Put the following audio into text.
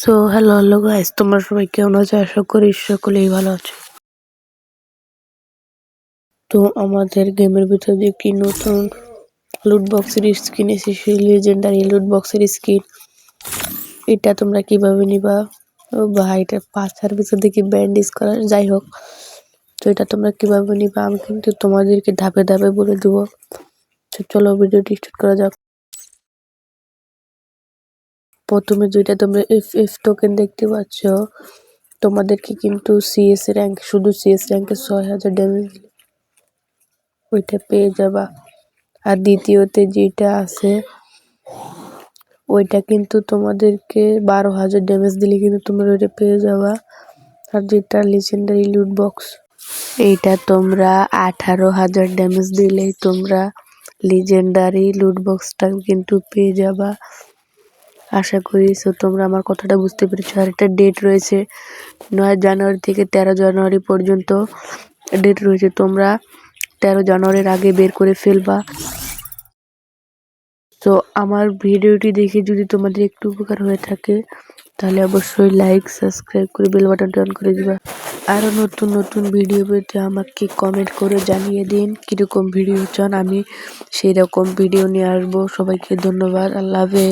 So hello hello guys তোমরা সবাই কেমন আছো? আশা করি সকলেই ভালো আছো। তো আমাদের গেমের ভিতরে একটি নতুন লুট বক্সের স্কিন এসেছে সেই লেজেন্ডারি লুট বক্সের স্কিন এটা তোমরা কীভাবে নিবা? ও এটা পাছার ভিতর দেখি ব্যান্ডেজ করা? যাই হোক, তো এটা তোমরা কীভাবে নিবা? আমি কিন্তু তোমাদেরকে ধাপে ধাপে বলে দেবো। তো চলো ভিডিওটি স্টার্ট করা যাক। প্রথমে যেটা তোমরা এফ এফ টোকেন দেখতে পাচ্ছ, তোমাদেরকে কিন্তু সিএস র্যাঙ্ক শুধু সিএস র্যাঙ্কে ছয় হাজার ড্যামেজ ওইটা পেয়ে যাবা। আর দ্বিতীয়তে যেটা আছে, ওইটা কিন্তু তোমাদেরকে বারো হাজার ড্যামেজ দিলে কিন্তু তোমরা ওইটা পেয়ে যাবা। আর যেটা লিজেন্ডারি লুট বক্স এইটা তোমরা আঠারো হাজার ড্যামেজ দিলেই তোমরা লিজেন্ডারি লুট বক্সটা কিন্তু পেয়ে যাবা। আশা করি সো তোমরা আমার কথাটা বুঝতে পেরেছ। আর একটা ডেট রয়েছে নয় জানুয়ারি থেকে তেরো জানুয়ারি পর্যন্ত। ডেট রয়েছে তোমরা তেরো জানুয়ারির আগে বের করে ফেলবা। তো আমার ভিডিওটি দেখে যদি তোমাদের একটু উপকার হয়ে থাকে, তাহলে অবশ্যই লাইক সাবস্ক্রাইব করে বেল বাটনটি অন করে দিবা। আরও নতুন নতুন ভিডিও পেতে আমাকে কমেন্ট করে জানিয়ে দিন কীরকম ভিডিও চান। আমি সেই রকম ভিডিও নিয়ে আসব। সবাইকে ধন্যবাদ। আল্লাহ হাফেজ।